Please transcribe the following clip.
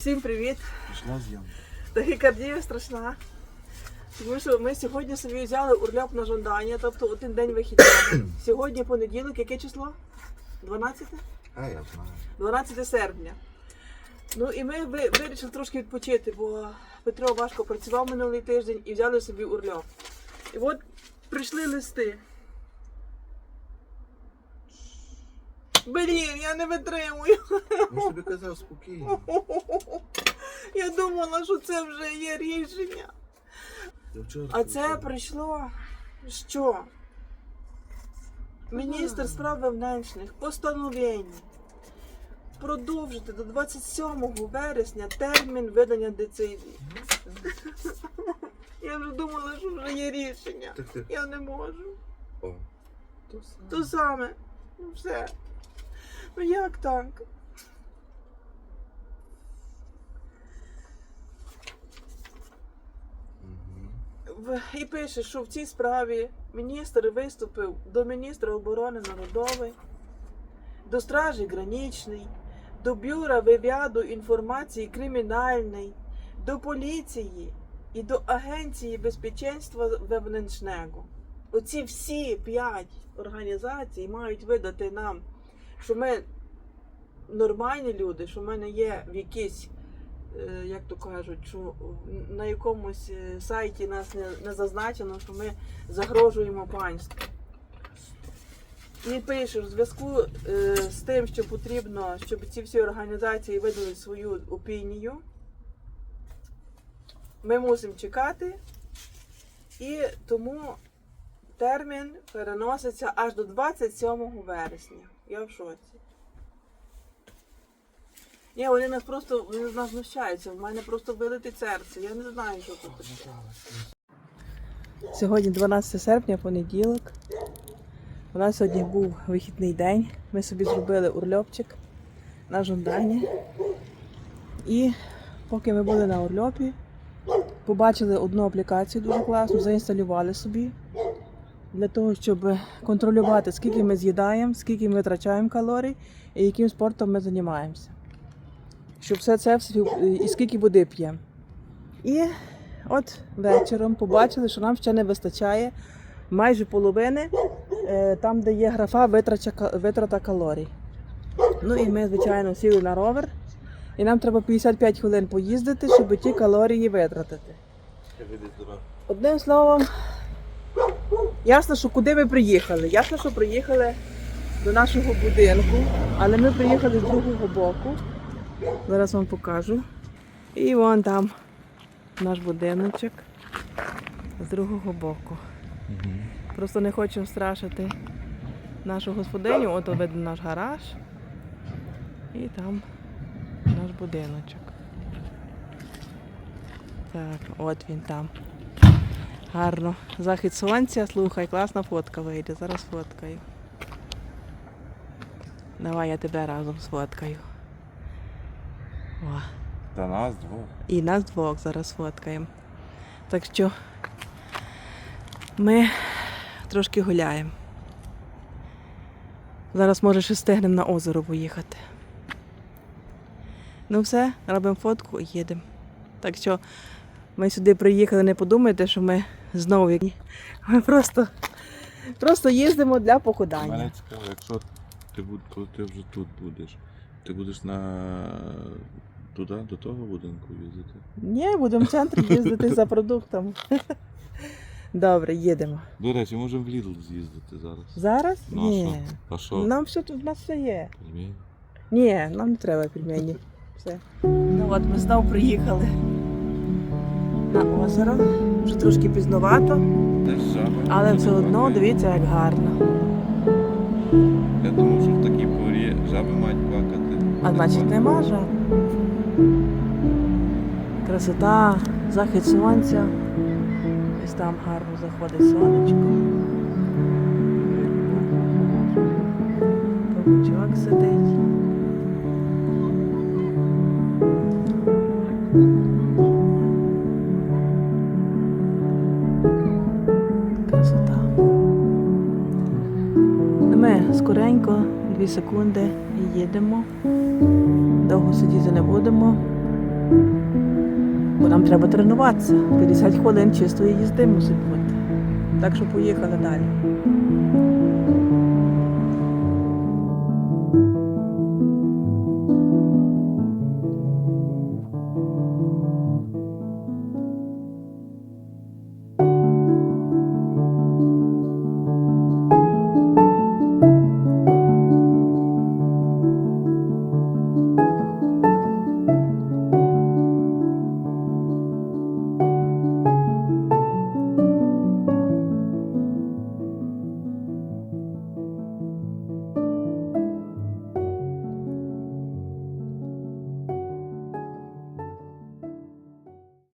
Всім привіт! Пішла зйомка. Тахікардія страшна. Тому що ми сьогодні собі взяли урляп на жандання, тобто один день вихідного. Сьогодні понеділок, яке число? 12? А я знаю. 12 серпня. Ну і ми вирішили трошки відпочити, бо Петро важко працював минулий тиждень і взяли собі урляп. І от прийшли листи. Блін, я не витримую. Я тобі казав спокійно. Я думала, що це вже є рішення. Вчора А це казав. прийшло що? Міністр справ внутрішніх постановлення продовжити до 27 вересня термін видання децизії. Я вже думала, що вже є рішення. Так ти. Я не можу. О. То саме. То саме. Ну все. Ну як так? І пише, що в цій справі міністр виступив до міністра оборони народової, до стражі граничної, до бюра вивяду інформації кримінальної, до поліції і до Агенції безпеченства внутрішнього. Оці всі п'ять організацій мають видати нам, що ми нормальні люди, що ми не є в якійсь е, як то кажуть, що на якомусь е, сайті нас не, не зазначено, що ми загрожуємо панству. І пише, в зв'язку е, з тим, що потрібно, щоб ці всі організації видали свою опінію, ми мусимо чекати, і тому термін переноситься аж до 27 вересня. Я в шоці. Ні, вони нас просто вони нас знущаються. В мене просто вилетить серце. Я не знаю, що тут таке. Сьогодні 12 серпня, понеділок. У нас сьогодні був вихідний день. Ми собі зробили урльопчик на жондані. І поки ми були на урльопі, побачили одну аплікацію дуже класну, заінсталювали собі для того, щоб контролювати, скільки ми з'їдаємо, скільки ми витрачаємо калорій і яким спортом ми займаємося щоб все це і скільки води п'ємо. І от вечором побачили, що нам ще не вистачає майже половини е, там, де є графа витрата калорій. Ну і ми, звичайно, сіли на ровер, і нам треба 55 хвилин поїздити, щоб ті калорії витратити. Одним словом, ясно, що куди ми приїхали. Ясно, що приїхали до нашого будинку, але ми приїхали з другого боку. Зараз вам покажу. І вон там наш будиночок з другого боку. Просто не хочу страшити нашу господиню. От видно наш гараж. І там наш будиночок. Так, от він там. Гарно. Захід сонця, слухай, класна фотка вийде. Зараз фоткаю. Давай я тебе разом сфоткаю. О. Та нас двох. І нас двох зараз фоткаємо. Так що ми трошки гуляємо. Зараз може ще встигнемо на озеро поїхати. Ну все, робимо фотку і їдемо. Так що ми сюди приїхали, не подумайте, що ми знову. Ми просто, просто їздимо для похудання. Мене цікаво, якщо ти буд, коли ти вже тут будеш, ти будеш на туди, до того будинку їздити. Ні, будемо в центр їздити за продуктом. Добре, їдемо. До речі, можемо в Lidl з'їздити зараз. Зараз? Ну, а Ні. А що? Нам все тут в нас все є. Пельмені? Ні, нам не треба пельмені. Все. Ну от ми знову приїхали на озеро. Вже трошки пізновато, але все одно дивіться, як гарно. Я думав, що в такій порі жаби мають плакати. А значить нема жаб. Красота, захід сонця. Ось там гарно заходить сонечко. Павучок сидить. Ми скоренько, дві секунди і їдемо. Довго сидіти не будемо. Бо нам треба тренуватися. 50 хвилин чистої їзди мусить бути. Так що поїхали далі.